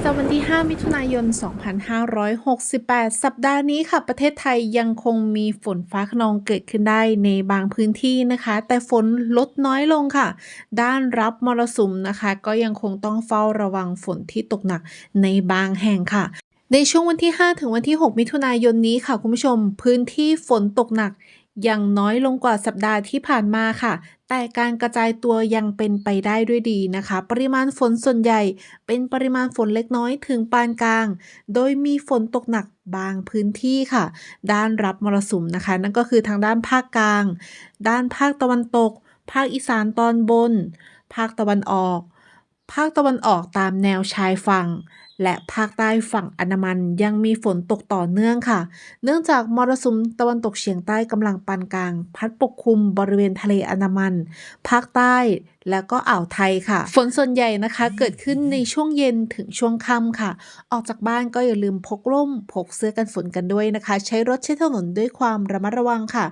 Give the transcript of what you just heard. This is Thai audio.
ประจำวันที่ 5 มิถุนายน 2568 สัปดาห์นี้ค่ะ ประเทศไทยยังคงมีฝนฟ้าคะนองเกิดขึ้นได้ในบางพื้นที่นะคะ แต่ฝนลดน้อยลงค่ะ ด้านรับมรสุมนะคะ ก็ยังคงต้องเฝ้าระวังฝนที่ตกหนักในบางแห่งค่ะ ในช่วงวันที่ 5 ถึงวันที่ 6 มิถุนายนนี้ค่ะ คุณผู้ชม พื้นที่ฝนตกหนัก ยังน้อยลงกว่าสัปดาห์ที่ผ่านมาค่ะ แต่การกระจายตัวยังเป็นไปได้ด้วยดีนะคะ ปริมาณฝนส่วนใหญ่ เป็นปริมาณฝนเล็กน้อยถึงปานกลาง โดยมีฝนตกหนักบางพื้นที่ค่ะ ด้านรับมรสุมนะคะ นั่นก็คือทางด้านภาคกลาง ด้านภาคตะวันตก ภาคอีสานตอนบน ภาคตะวันออก ภาคตะวันออกตามแนวชายฝั่ง และภาคใต้ฝั่งอันดามันยังมีฝนตกต่อเนื่องค่ะ เนื่องจากมรสุมตะวันตกเฉียงใต้กำลังปานกลาง พัดปกคลุมบริเวณทะเลอันดามัน ภาคใต้แล้วก็อ่าวไทยค่ะ ฝนส่วนใหญ่นะคะเกิดขึ้นในช่วงเย็นถึงช่วงค่ำค่ะ ออกจากบ้านก็อย่าลืมพกร่ม พกเสื้อกันฝนกันด้วยนะคะ ใช้รถใช้ถนนด้วยความระมัดระวังค่ะ